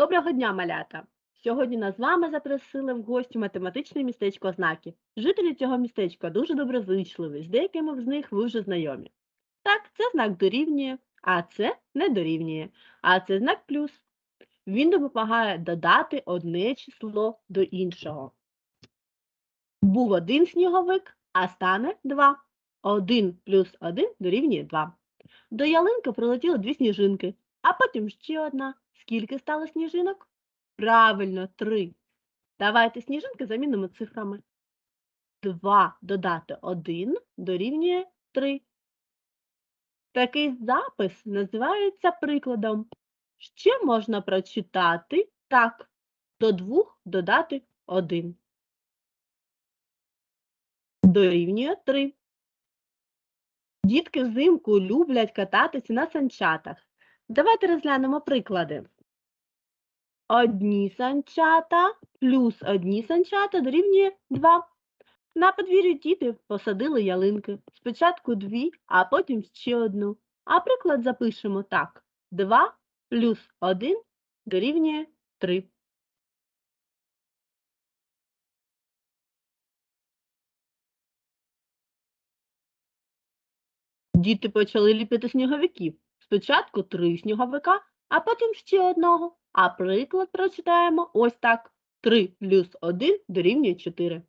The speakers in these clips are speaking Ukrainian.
Доброго дня, малята! Сьогодні нас з вами запросили в гості математичне містечко знаки. Жителі цього містечка дуже доброзичливі, з деякими з них ви вже знайомі. Так, це знак дорівнює, а це не дорівнює, а це знак плюс. Він допомагає додати одне число до іншого. Був один сніговик, а стане два. Один плюс один дорівнює два. До ялинки прилетіло дві сніжинки, а потім ще одна. Скільки стало сніжинок? Правильно, три. Давайте сніжинки замінимо цифрами. 2 додати 1 дорівнює 3. Такий запис називається прикладом. Ще можна прочитати так. До 2 додати 1. Дорівнює 3. Дітки взимку люблять кататися на санчатах. Давайте розглянемо приклади. Одні санчата плюс одні санчата дорівнює 2. На подвір'ї діти посадили ялинки. Спочатку дві, а потім ще одну. А приклад запишемо так. 2 плюс 1 дорівнює 3. Діти почали ліпити сніговиків. Спочатку три сніговика, а потім ще одного. А приклад прочитаємо ось так. 3 плюс 1 дорівнює 4.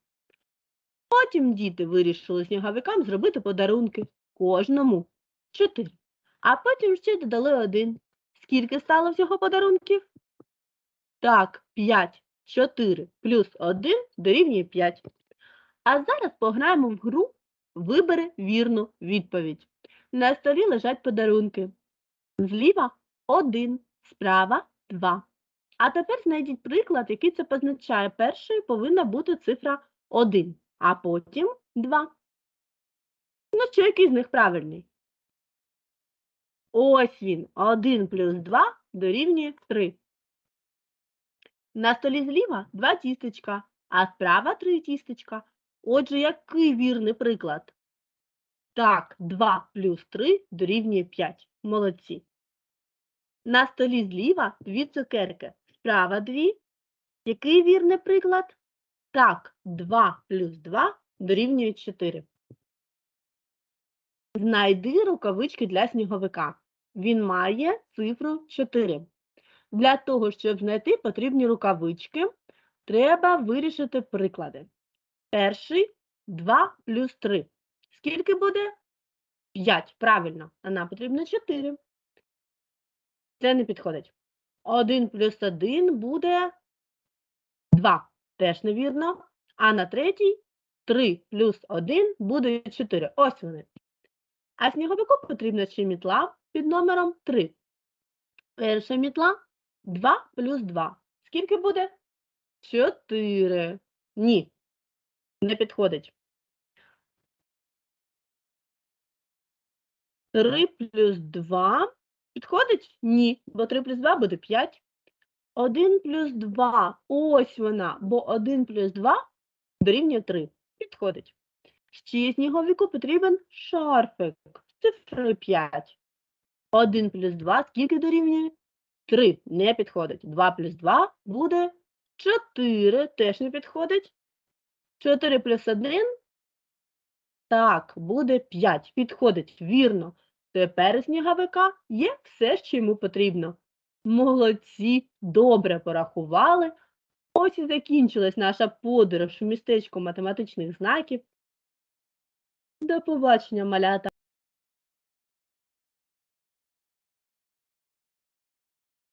Потім діти вирішили сніговикам зробити подарунки. Кожному 4. А потім ще додали 1. Скільки стало всього подарунків? Так, 5. 4 плюс 1 дорівнює 5. А зараз пограємо в гру Вибери вірну відповідь. На столі лежать подарунки. Зліва 1, справа 2. А тепер знайдіть приклад, який це позначає. Першою повинна бути цифра 1, а потім 2. Ну що, який з них правильний? Ось він. 1 плюс 2 дорівнює 3. На столі зліва 2 тістечка, а справа 3 тістечка. Отже, який вірний приклад? Так, 2 плюс 3 дорівнює 5. Молодці. На столі зліва дві цукерки, справа дві. Який вірний приклад? Так, 2 плюс 2 дорівнює 4. Знайди рукавички для сніговика. Він має цифру 4. Для того, щоб знайти потрібні рукавички, треба вирішити приклади. Перший 2 плюс 3. Скільки буде? 5. Правильно. А нам потрібно 4. Це не підходить. 1 плюс 1 буде 2. Теж невірно. А на третій 3 плюс 1 буде 4. Ось вони. А сніговику потрібна ще мітла під номером 3. Перша мітла 2 плюс 2. Скільки буде? 4. Ні. Не підходить. 3 плюс 2 підходить? Ні, бо 3 плюс 2 буде 5. 1 плюс 2, ось вона, бо 1 плюс 2 дорівнює 3. Підходить. Ще сніговику потрібен шарфик з цифрою 5. 1 плюс 2 скільки дорівнює? 3. Не підходить. 2 плюс 2 буде 4. Теж не підходить. 4 плюс 1. Так, буде 5. Підходить, вірно. Тепер у сніговика є все, що йому потрібно. Молодці, добре порахували. Ось і закінчилась наша подорож у містечку математичних знаків. До побачення, малята!